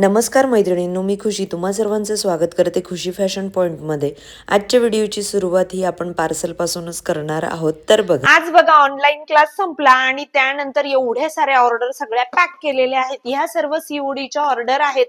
नमस्कार मैत्रिणींनो मी खुशी. तुम्हा सर्वांचं स्वागत करते खुशी फॅशन पॉईंटमध्ये आजच्या व्हिडिओची सुरुवात ही आपण पार्सलपासूनच करणार आहोत. तर बघा. आज बघा ऑनलाईन क्लास संपला आणि त्यानंतर एवढ्या साऱ्या ऑर्डर सगळ्या पॅक केलेल्या आहेत. ह्या सर्व सीओडीच्या ऑर्डर आहेत.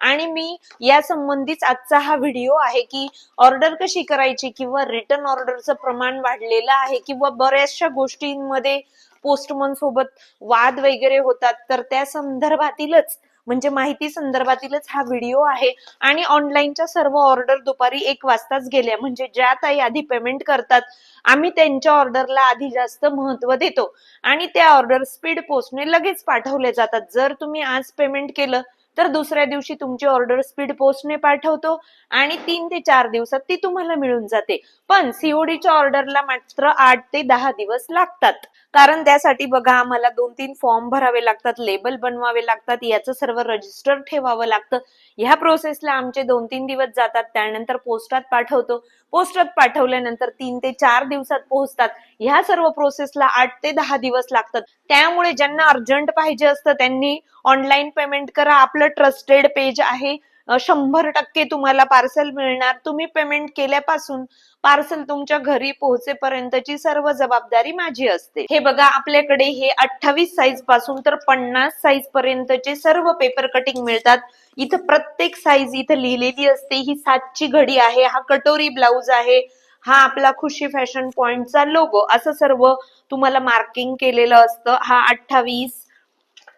आणि मी या संबंधीच आजचा हा व्हिडिओ आहे की ऑर्डर कशी करायची किंवा रिटर्न ऑर्डरचं प्रमाण वाढलेलं आहे किंवा बऱ्याचशा गोष्टींमध्ये पोस्टमन सोबत वाद वगैरे होतात तर त्या संदर्भातीलच म्हणजे माहिती संदर्भातीलच हा व्हिडिओ आहे. आणि ऑनलाईनच्या सर्व ऑर्डर दुपारी एक वाजताच गेल्या म्हणजे ज्या ताई आधी पेमेंट करतात आम्ही त्यांच्या ऑर्डरला आधी जास्त महत्त्व देतो. आणि त्या ऑर्डर स्पीड पोस्टने लगेच पाठवले जातात. जर तुम्ही आज पेमेंट केलं तर दुसऱ्या दिवशी तुमची ऑर्डर स्पीड पोस्टने पाठवतो आणि तीन ते चार दिवसात ती तुम्हाला मिळून जाते. पण सीओडीच्या ऑर्डरला मात्र आठ ते दहा दिवस लागतात. कारण त्यासाठी बघा आम्हाला दोन तीन फॉर्म भरावे लागतात लेबल बनवावे लागतात याचं सर्व रजिस्टर ठेवावं लागतं. ह्या प्रोसेसला आमचे दोन तीन दिवस जातात त्यानंतर पोस्टात पाठवतो. पोस्टात पाठवल्यानंतर तीन ते चार दिवसात पोहोचतात. ह्या सर्व प्रोसेसला आठ ते दहा दिवस लागतात. त्यामुळे ज्यांना अर्जंट पाहिजे असतं त्यांनी ऑनलाईन पेमेंट करा. आपलं ट्रस्टेड पेज आहे. शंभर टक्के तुम्हाला पार्सल मिळणार. तुम्ही पेमेंट केल्यापासून पार्सल तुमच्या घरी पोहोचेपर्यंतची सर्व जबाबदारी माझी असते. हे बघा आपल्याकडे हे अठ्ठावीस साईजपासून तर पन्नास साईज पर्यंतचे सर्व पेपर कटिंग मिळतात. इथं प्रत्येक साईज इथं लिहिलेली असते. ही सातची घडी आहे हा कटोरी ब्लाउज आहे हा आपला खुशी फॅशन पॉइंटचा लोगो असं सर्व तुम्हाला मार्किंग केलेलं असतं. हा अठ्ठावीस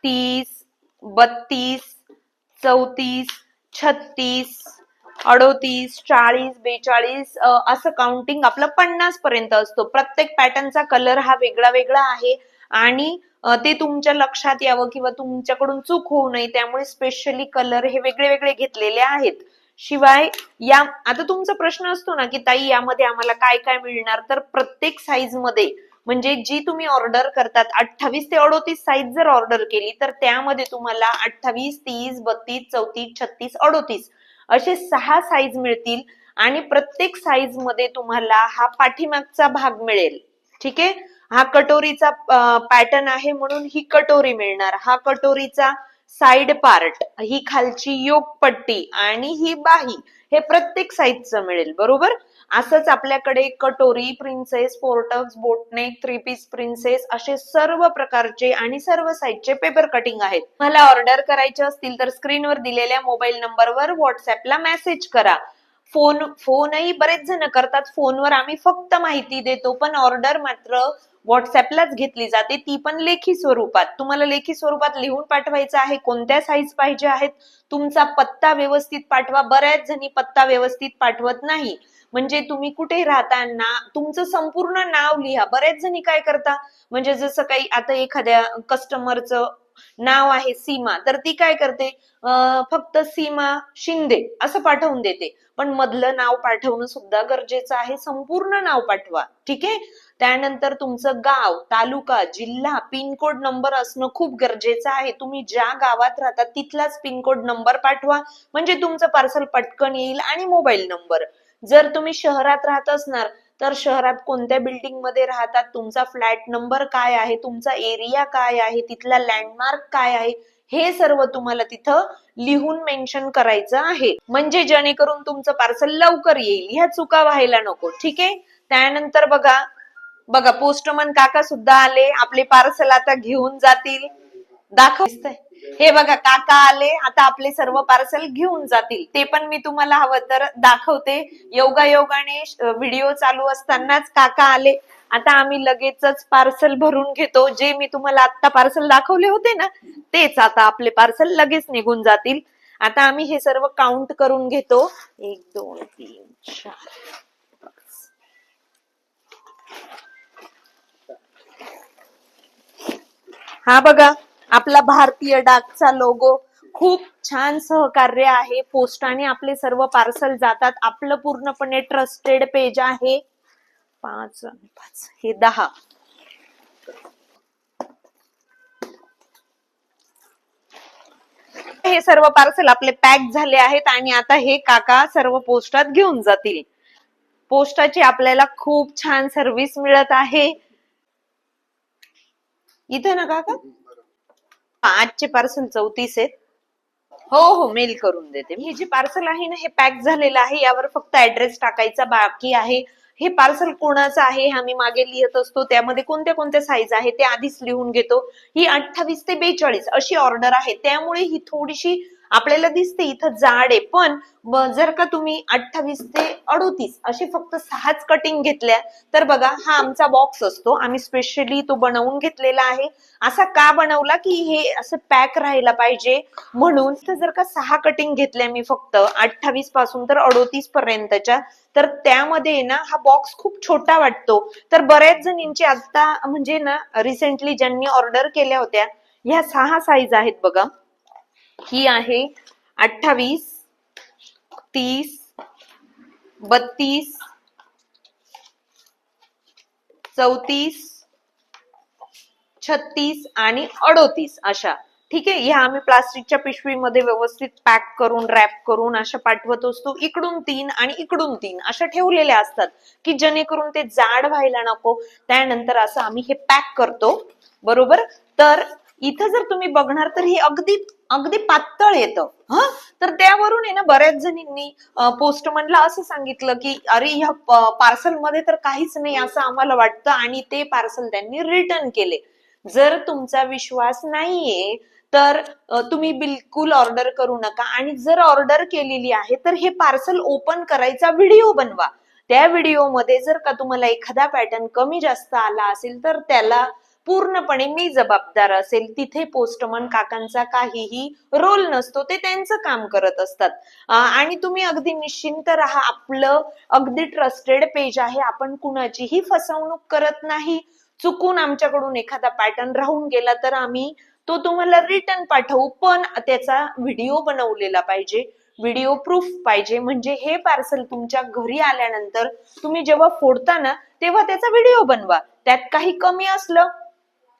तीस बत्तीस चौतीस छत्तीस अडोतीस चाळीस बेचाळीस असं काउंटिंग आपलं पन्नास पर्यंत असतो. प्रत्येक पॅटर्नचा कलर हा वेगळा वेगळा आहे आणि ते तुमच्या लक्षात यावं किंवा तुमच्याकडून चूक होऊ नये त्यामुळे स्पेशली कलर हे वेगळे वेगळे घेतलेले आहेत. शिवाय या आता तुमचा प्रश्न असतो ना की ताई यामध्ये आम्हाला काय काय मिळणार? तर प्रत्येक साईजमध्ये म्हणजे जी तुम्ही ऑर्डर करतात अठ्ठावीस ते अडोतीस साईज जर ऑर्डर केली तर त्यामध्ये तुम्हाला अठ्ठावीस तीस बत्तीस चौतीस छत्तीस अडोतीस असे सहा साईज मिळतील आणि प्रत्येक साईजमध्ये तुम्हाला हा पाठीमागचा भाग मिळेल. ठीक आहे? हा कटोरीचा पॅटर्न आहे म्हणून ही कटोरी मिळणार. हा कटोरीचा साइड पार्ट ही खालची योग पट्टी आणि ही बाही हे प्रत्येक साईजचं मिळेल बरोबर? असंच आपल्याकडे कटोरी princess पोर्टक्स boat neck three piece princess असे सर्व प्रकारचे आणि सर्व साईजचे पेपर कटिंग आहेत. मला ऑर्डर करायचे असतील तर स्क्रीनवर दिलेल्या मोबाईल नंबरवर व्हॉट्सअपला मेसेज करा. फोन फोनही बरेच जण करतात. फोनवर आम्ही फक्त माहिती देतो पण ऑर्डर मात्र व्हॉट्सअपलाच घेतली जाते. ती पण लेखी स्वरूपात. तुम्हाला लेखी स्वरूपात लिहून पाठवायचं आहे कोणत्या साईज पाहिजे आहेत तुमचा पत्ता व्यवस्थित पाठवा. बऱ्याच जणी पत्ता व्यवस्थित पाठवत नाही. म्हणजे तुम्ही कुठे राहताना तुमचं संपूर्ण नाव लिहा. बऱ्याच जणी काय करता? म्हणजे जसं काही आता एखाद्या कस्टमरचं नाव आहे सीमा. तर ती काय करते? फक्त सीमा शिंदे असं पाठवून देते. पण मधलं नाव पाठवणं सुद्धा गरजेचं आहे. संपूर्ण नाव पाठवा. ठीक आहे? त्यानंतर तुमचं गाव तालुका जिल्हा पिनकोड नंबर असणं खूप गरजेचं आहे. तुम्ही ज्या गावात राहता तिथलाच पिनकोड नंबर पाठवा. म्हणजे तुमचं पार्सल पटकन येईल आणि मोबाईल नंबर. जर तुम्ही शहरात राहत असणार तर शहरात कोणत्या बिल्डिंगमध्ये राहतात? तुमचा फ्लॅट नंबर काय आहे? तुमचा एरिया काय आहे? तिथला लँडमार्क काय आहे? हे सर्व तुम्हाला तिथं लिहून मेन्शन करायचं आहे. म्हणजे जेणेकरून तुमचं पार्सल लवकर येईल. ह्या चुका व्हायला नको. ठीक आहे? त्यानंतर बघा. बघा पोस्टमन काका सुद्धा आले. आपले पार्सल आता घेऊन जातील. दाखव. दिसतंय. हे बघा काका आले आता आपले सर्व पार्सल घेऊन जातील. ते पण मी तुम्हाला हवं तर दाखवते. योगा योगाने व्हिडिओ चालू असतानाच काका आले. आता आम्ही लगेचच पार्सल भरून घेतो. जे मी तुम्हाला आता पार्सल दाखवले होते ना तेच आता आपले पार्सल लगेच निघून जातील. आता आम्ही हे सर्व काउंट करून घेतो. एक दोन तीन चार. हा बघा आपला भारतीय डाकचा लोगो खूप छान सहकार्य आहे. पोस्टाने आपले सर्व पार्सल जातात. आपलं पूर्णपणे ट्रस्टेड पेज आहे. पाच पाच हे दहा. हे सर्व पार्सल आपले पॅक झाले आहेत आणि आता हे काका सर्व पोस्टात घेऊन जातील. पोस्टाची आपल्याला खूप छान सर्व्हिस मिळत आहे. इथे ना काका? आजचे पार्सल चौतीस आहेत. हो हो मेल करून देते. हे जे पार्सल आहे ना हे पॅक झालेलं आहे. यावर फक्त ऍड्रेस टाकायचा बाकी आहे. हे पार्सल कोणाचं आहे हे आम्ही मागे लिहित असतो. त्यामध्ये कोणत्या कोणत्या साईज आहे ते आधीच लिहून घेतो. ही अठ्ठावीस ते बेचाळीस अशी ऑर्डर आहे. त्यामुळे ही थोडीशी आपल्याला दिसते इथं जाड आहे पण जर का तुम्ही अठ्ठावीस ते अडोतीस अशी फक्त सहाच कटिंग घेतल्या तर बघा हा आमचा बॉक्स असतो. आम्ही स्पेशली तो बनवून घेतलेला आहे. असा का बनवला की हे असं पॅक राहायला पाहिजे? म्हणून तर जर का सहा कटिंग घेतल्या मी फक्त अठ्ठावीसपासून तर अडोतीस पर्यंतच्या तर त्यामध्ये ना हा बॉक्स खूप छोटा वाटतो. तर बऱ्याच जणींची आता म्हणजे ना रिसेंटली ज्यांनी ऑर्डर केल्या होत्या ह्या सहा साईज आहेत बघा. ही आहे अठ्ठावीस तीस बत्तीस चौतीस छत्तीस आणि अडोतीस अशा. ठीक आहे? ह्या आम्ही प्लास्टिकच्या पिशवीमध्ये व्यवस्थित पॅक करून रॅप करून अशा पाठवत असतो. इकडून तीन आणि इकडून तीन अशा ठेवलेल्या असतात की जेणेकरून ते जाड व्हायला नको. त्यानंतर असं आम्ही हे पॅक करतो. बरोबर? तर इथं जर तुम्ही बघणार तर हे अगदी अगदी पातळ येतं. हा? तर त्यावरून आहे ना बऱ्याच जणींनी पोस्टमनला असं सांगितलं की अरे ह्या पार्सलमध्ये तर काहीच नाही असं आम्हाला वाटतं. आणि ते पार्सल त्यांनी रिटर्न केले. जर तुमचा विश्वास नाहीये तर तुम्ही बिलकुल ऑर्डर करू नका. आणि जर ऑर्डर केलेली आहे तर हे पार्सल ओपन करायचा व्हिडिओ बनवा. त्या व्हिडिओमध्ये जर का तुम्हाला एखादा पॅटर्न कमी जास्त आला असेल तर त्याला पूर्णपणे मी जबाबदार असेल तिथे पोस्टमन काकांचा काहीही रोल नसतो ते त्यांचं काम करत असतात. आणि तुम्ही अगदी निश्चिंत राहा आपलं अगदी ट्रस्टेड पेज आहे आपण कुणाचीही फसवणूक करत नाही. चुकून आमच्याकडून एखादा पॅटर्न राहून गेला तर आम्ही तो तुम्हाला रिटर्न पाठवू पण त्याचा व्हिडिओ बनवलेला पाहिजे. व्हिडिओ प्रूफ पाहिजे म्हणजे हे पार्सल तुमच्या घरी आल्यानंतर तुम्ही जेव्हा फोडता ना तेव्हा त्याचा व्हिडिओ बनवा. त्यात काही कमी असलं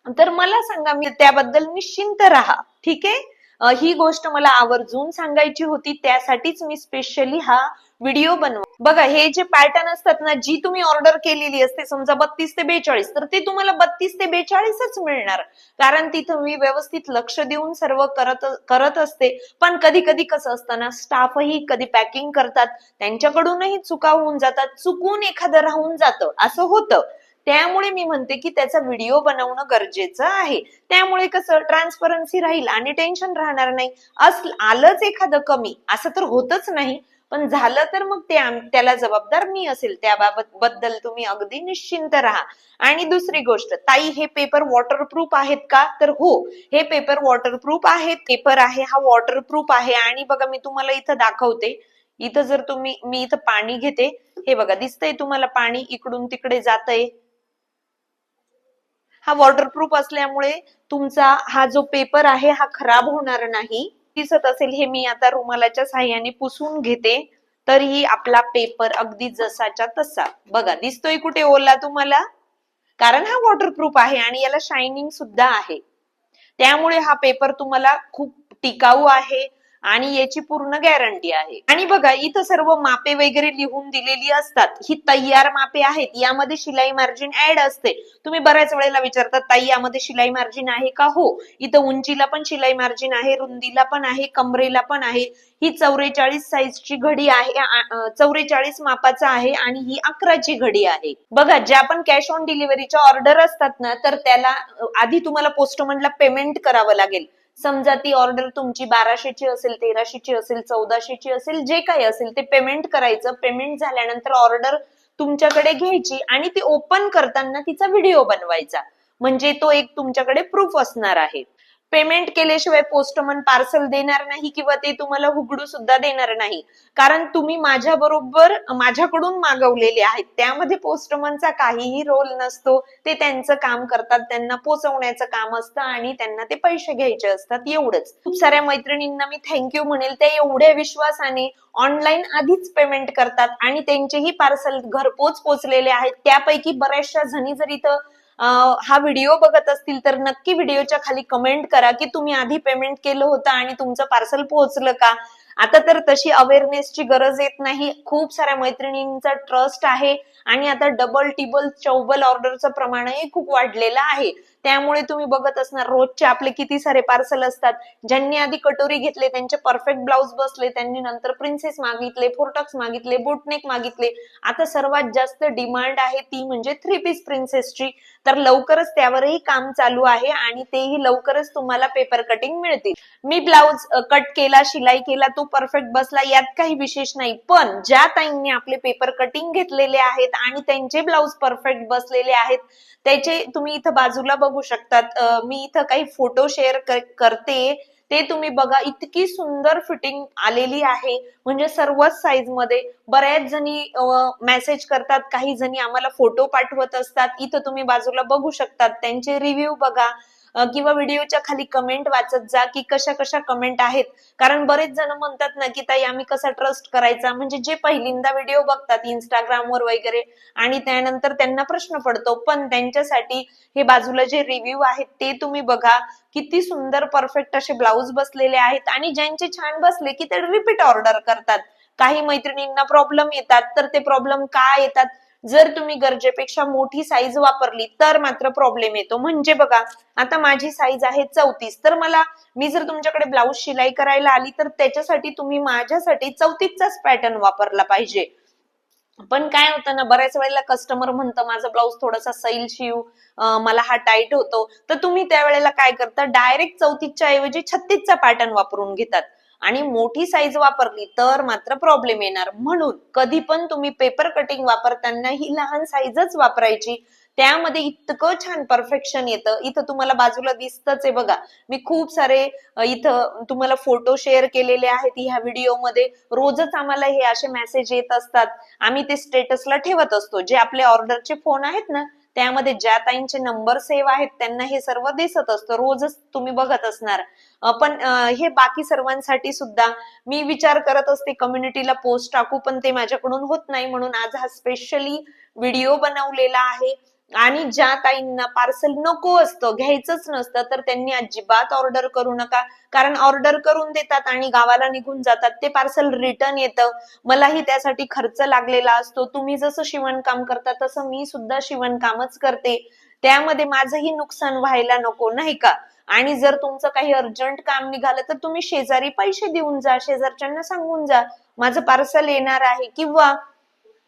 तर मला सांगा मी त्याबद्दल निश्चिंत राहा ठीक आहे? ही गोष्ट मला आवर्जून सांगायची होती त्यासाठीच मी स्पेशली हा व्हिडिओ बनवा. बघा हे जे पॅटर्न असतात ना जी तुम्ही ऑर्डर केलेली असते समजा बत्तीस ते बेचाळीस तर ते तुम्हाला बत्तीस ते बेचाळीसच मिळणार. कारण तिथं मी व्यवस्थित लक्ष देऊन सर्व करत करत असते. पण कधी कधी कसं असतं ना स्टाफही कधी पॅकिंग करतात त्यांच्याकडूनही चुका होऊन जातात चुकून एखादं राहून जातं असं होतं. त्यामुळे मी म्हणते की त्याचा व्हिडिओ बनवणं गरजेचं आहे. त्यामुळे कसं ट्रान्सपरन्सी राहील आणि टेन्शन राहणार नाही. असं आलंच एखादं कमी असं तर होतच नाही. पण झालं तर मग ते त्याला जबाबदार मी असेल त्याबाबत बद्दल तुम्ही अगदी निश्चिंत राहा. आणि दुसरी गोष्ट ताई हे पेपर वॉटरप्रूफ आहेत का? तर हो हे पेपर वॉटरप्रूफ आहेत. पेपर आहे हा वॉटरप्रूफ आहे. आणि बघा मी तुम्हाला इथं दाखवते. इथं जर तुम्ही मी इथं पाणी घेते. हे बघा दिसतंय तुम्हाला पाणी इकडून तिकडे जातंय. हा वॉटरप्रूफ असल्यामुळे तुमचा हा जो पेपर आहे हा खराब होणार नाही. दिसत असेल हे मी आता रुमालाच्या साह्याने पुसून घेते तरीही आपला पेपर अगदी जसाच्या तसा. बघा दिसतोय कुठे ओला तुम्हाला? कारण हा वॉटरप्रूफ आहे आणि याला शायनिंग सुद्धा आहे. त्यामुळे हा पेपर तुम्हाला खूप टिकाऊ आहे आणि याची पूर्ण गॅरंटी आहे. आणि बघा इथं सर्व मापे वगैरे लिहून दिलेली असतात. ही तयार मापे आहेत. यामध्ये शिलाई मार्जिन ऍड असते. तुम्ही बऱ्याच वेळेला विचारतात ताई यामध्ये शिलाई मार्जिन आहे का? हो. इथं उंचीला पण शिलाई मार्जिन आहे रुंदीला पण आहे कमरेला पण आहे. ही चौवेचाळीस साईजची घडी आहे चौवेचाळीस मापाचा आहे आणि ही अकराची घडी आहे. बघा ज्या पण कॅश ऑन डिलिव्हरीच्या ऑर्डर असतात ना तर त्याला आधी तुम्हाला पोस्टमनला पेमेंट करावं लागेल. समजा ती ऑर्डर तुमची बाराशेची असेल तेराशेची असेल चौदाशेची असेल जे काही असेल ते पेमेंट करायचं. पेमेंट झाल्यानंतर ऑर्डर तुमच्याकडे घ्यायची आणि ती ओपन करताना तिचा व्हिडिओ बनवायचा. म्हणजे तो एक तुमच्याकडे प्रूफ असणार आहे. पेमेंट केल्याशिवाय पोस्टमन पार्सल देणार नाही किंवा ते तुम्हाला हुगडू सुद्धा देणार नाही. कारण तुम्ही माझ्या बरोबर माझ्याकडून मागवलेले आहेत. त्यामध्ये पोस्टमनचा काहीही रोल नसतो. ते त्यांचं काम करतात त्यांना पोचवण्याचं काम असतं आणि त्यांना ते पैसे घ्यायचे असतात एवढंच. खूप साऱ्या मैत्रिणींना मी थँक्यू म्हणेल. त्या एवढ्या विश्वासाने ऑनलाईन आधीच पेमेंट करतात आणि त्यांचेही पार्सल घरपोच पोचलेले आहेत. त्यापैकी बऱ्याचशा जणी जर इथं हा व्हिडिओ बघत असतील तर नक्की व्हिडिओच्या खाली कमेंट करा की तुम्ही आधी पेमेंट केलं होतं आणि तुमचं पार्सल पोहोचलं का? आता तर तशी अवेअरनेसची गरज येत नाही. खूप साऱ्या मैत्रिणींचा ट्रस्ट आहे आणि आता डबल टिबल चौबल ऑर्डरचं प्रमाणही खूप वाढलेलं आहे. त्यामुळे तुम्ही बघत असणार रोजचे आपले किती सारे पार्सल असतात. ज्यांनी आधी कटोरी घेतले त्यांचे परफेक्ट ब्लाउज बसले त्यांनी नंतर प्रिन्सेस मागितले फोरटॉक्स मागितले बोटनेक मागितले. आता सर्वात जास्त डिमांड आहे ती म्हणजे थ्री पीस प्रिन्सेसची तर लवकरच त्यावरही काम चालू आहे आणि तेही लवकरच तुम्हाला पेपर कटिंग मिळतील. मी ब्लाउज कट केला शिलाई केला तो परफेक्ट बसला यात काही विशेष नाही. पण ज्या ताईंनी आपले पेपर कटिंग घेतलेले आहेत आणि त्यांचे ब्लाउज परफेक्ट बसलेले आहेत त्याचे तुम्ही इथं बाजूला बघू शकतात. मी इथं काही फोटो शेअर करते. ते तुम्ही बघा इतकी सुंदर फिटिंग आलेली आहे. म्हणजे सर्वच साईजमध्ये. बऱ्याच जणी मेसेज करतात. काही जणी आम्हाला फोटो पाठवत असतात. इथं तुम्ही बाजूला बघू शकतात. त्यांचे रिव्ह्यू बघा. किंवा व्हिडिओच्या खाली कमेंट वाचत जा की कशा कशा कमेंट आहेत. कारण बरेच जण म्हणतात ना की ताई आम्ही कसा ट्रस्ट करायचा? म्हणजे जे पहिल्यांदा व्हिडिओ बघतात इंस्टाग्रामवर वगैरे आणि त्यानंतर त्यांना प्रश्न पडतो पण त्यांच्यासाठी हे बाजूला जे रिव्ह्यू आहेत ते तुम्ही बघा. किती सुंदर परफेक्ट असे ब्लाऊज बसलेले आहेत आणि ज्यांचे छान बसले की ते रिपीट ऑर्डर करतात. काही मैत्रिणींना प्रॉब्लेम येतात तर ते प्रॉब्लेम का येतात? जर तुम्ही गरजेपेक्षा मोठी साईज वापरली तर मात्र प्रॉब्लेम येतो. म्हणजे बघा आता माझी साईज आहे चौतीस. तर मला मी जर तुमच्याकडे ब्लाऊज शिलाई करायला आली तर त्याच्यासाठी तुम्ही माझ्यासाठी चौतीसचाच पॅटर्न वापरला पाहिजे. पण काय होतं ना बऱ्याच वेळेला कस्टमर म्हणतं माझा ब्लाऊज थोडासा सैल शिव मला हा टाईट होतो. तर तुम्ही त्यावेळेला काय करता? डायरेक्ट चौतीसच्या ऐवजी छत्तीसचा पॅटर्न वापरून घेतात. आणि मोठी साईज वापरली तर मात्र प्रॉब्लेम येणार. म्हणून कधी पण तुम्ही पेपर कटिंग वापरताना ही लहान साईजच वापरायची. त्यामध्ये इतकं छान परफेक्शन येतं. इथं तुम्हाला बाजूला दिसतच आहे बघा. मी खूप सारे इथं तुम्हाला फोटो शेअर केलेले आहेत ह्या व्हिडिओमध्ये रोजच आम्हाला हे असे मेसेज येत असतात. आम्ही ते स्टेटसला ठेवत असतो. जे आपले ऑर्डरचे फोन आहेत ना त्यामध्ये ज्या ताईंचे नंबर सेव्ह आहेत त्यांना हे सर्व दिसत असतं. रोजच तुम्ही बघत असणार. पण हे बाकी सर्वांसाठी सुद्धा मी विचार करत असते कम्युनिटीला पोस्ट टाकू पण ते माझ्याकडून होत नाही म्हणून आज हा स्पेशली व्हिडिओ बनवलेला आहे. आणि ज्या ताईंना पार्सल नको असतं घ्यायचंच नसतं तर त्यांनी अजिबात ऑर्डर करू नका. कारण ऑर्डर करून देतात आणि गावाला निघून जातात ते पार्सल रिटर्न येतं. मलाही त्यासाठी खर्च लागलेला असतो. तुम्ही जसं शिवणकाम करता तसं मी सुद्धा शिवणकामच करते. त्यामध्ये माझंही नुकसान व्हायला नको नाही का? आणि जर तुमचं काही अर्जंट काम निघालं तर तुम्ही शेजारी पैसे देऊन जा शेजारच्यांना सांगून जा माझं पार्सल येणार आहे. किंवा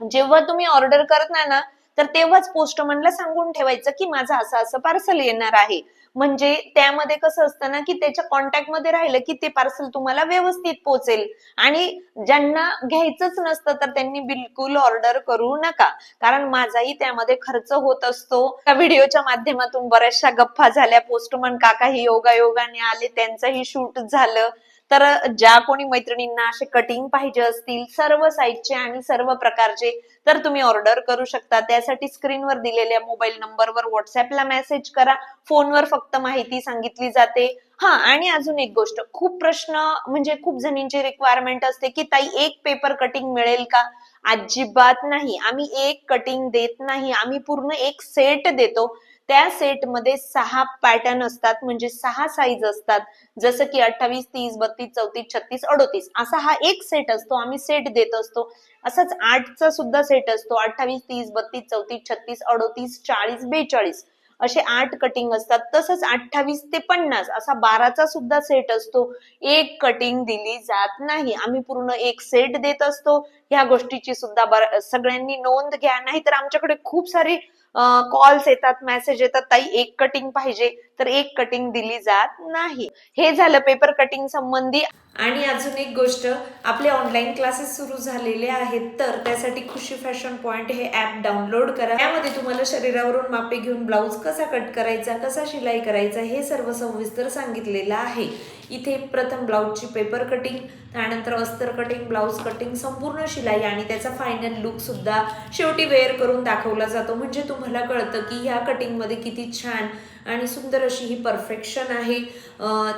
जेव्हा तुम्ही ऑर्डर करत ना तर तेव्हाच पोस्टमनला सांगून ठेवायचं की माझं असं असं पार्सल येणार आहे. म्हणजे त्यामध्ये कसं असतं ना की त्याच्या कॉन्टॅक्टमध्ये राहिलं की ते पार्सल तुम्हाला व्यवस्थित पोहोचेल आणि ज्यांना घ्यायचंच नसतं तर त्यांनी बिलकुल ऑर्डर करू नका. कारण माझाही त्यामध्ये खर्च होत असतो. त्या व्हिडिओच्या माध्यमातून बऱ्याचशा गप्पा झाल्या. पोस्टमन काकाही योगायोगाने आले त्यांचंही शूट झालं. तर ज्या कोणी मैत्रिणींना असे कटिंग पाहिजे असतील सर्व साईजचे आणि सर्व प्रकारचे तर तुम्ही ऑर्डर करू शकता. त्यासाठी स्क्रीनवर दिलेल्या मोबाईल नंबरवर व्हॉट्सअपला मेसेज करा. फोनवर फक्त माहिती सांगितली जाते. हा आणि अजून एक गोष्ट. खूप प्रश्न म्हणजे खूप जणींची रिक्वायरमेंट असते की ताई एक पेपर कटिंग मिळेल का? अजिबात नाही. आम्ही एक कटिंग देत नाही. आम्ही पूर्ण एक सेट देतो. त्या सेटमध्ये सहा पॅटर्न असतात म्हणजे सहा साईज असतात. जसं की अठ्ठावीस तीस बत्तीस चौतीस छत्तीस अडोतीस. असा हा एक सेट असतो आम्ही सेट देत असतो. असाच आठचा सुद्धा सेट असतो. अठ्ठावीस तीस बत्तीस चौतीस छत्तीस अडोतीस चाळीस बेचाळीस. असे आठ कटिंग असतात. तसंच अठ्ठावीस ते पन्नास असा बाराचा सुद्धा सेट असतो. एक कटिंग दिली जात नाही. आम्ही पूर्ण एक सेट देत असतो. ह्या गोष्टीची सुद्धा सगळ्यांनी नोंद घ्या. नाही तर आमच्याकडे खूप सारे कॉल्स येतात मेसेज येतात ताई एक कटिंग पाहिजे. तर एक कटिंग दिली जात नाही. हे झालं पेपर कटिंग संबंधी. आणि अजून एक गोष्ट आपले ऑनलाईन क्लासेस सुरू झालेले आहेत तर त्यासाठी खुशी फॅशन पॉइंट हे ॲप डाउनलोड करा. यामध्ये तुम्हाला शरीरावरून मापे घेऊन ब्लाऊज कसा कट करायचा कसा शिलाई करायचा हे सर्व सविस्तर सांगितलेलं आहे. इथे प्रथम ब्लाऊजची पेपर कटिंग त्यानंतर अस्तर कटिंग ब्लाऊज कटिंग संपूर्ण शिलाई आणि त्याचा फायनल लुकसुद्धा शेवटी वेअर करून दाखवला जातो. म्हणजे तुम्हाला कळतं की ह्या कटिंगमध्ये किती छान आणि सुंदर अशी ही परफेक्शन आहे.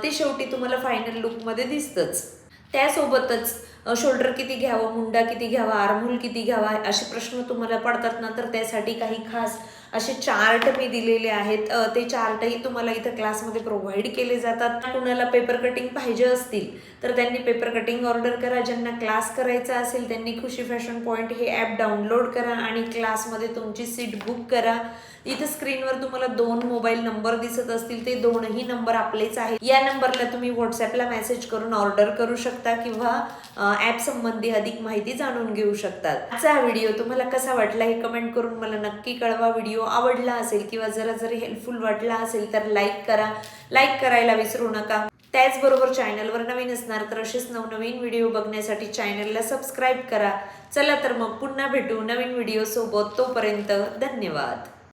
ते शेवटी तुम्हाला फायनल लुकमध्ये दिसतंच. त्यासोबतच शोल्डर किती घ्यावं मुंडा किती घ्यावा आर्महोल किती घ्यावा असे प्रश्न तुम्हाला पडतात ना तर त्यासाठी काही खास असे चार्ट मी दिलेले आहेत. ते चार्टही तुम्हाला इथं क्लासमध्ये प्रोव्हाइड केले जातात. कुणाला पेपर कटिंग पाहिजे असतील तर त्यांनी पेपर कटिंग ऑर्डर करा. ज्यांना क्लास करायचा असेल त्यांनी खुशी फॅशन पॉईंट हे ॲप डाउनलोड करा आणि क्लासमध्ये तुमची सीट बुक करा. इथं स्क्रीनवर तुम्हाला दोन मोबाईल नंबर दिसत असतील ते दोनही नंबर आपलेच आहेत. या नंबरला तुम्ही व्हॉट्सॲपला मेसेज करून ऑर्डर करू शकता किंवा ॲप संबंधी अधिक माहिती जाणून घेऊ शकतात. आजचा हा व्हिडिओ तुम्हाला कसा वाटला हे कमेंट करून मला नक्की कळवा. व्हिडिओ आवडला असेल किंवा जरा जरी हेल्पफुल वाटला असेल तर लाईक करा. लाईक करायला विसरू नका. त्याचबरोबर चॅनलवर नवीन असणार तर असेच नवनवीन व्हिडिओ बघण्यासाठी चॅनलला सबस्क्राईब करा. चला तर मग पुन्हा भेटू नवीन व्हिडिओ सोबत. तोपर्यंत धन्यवाद.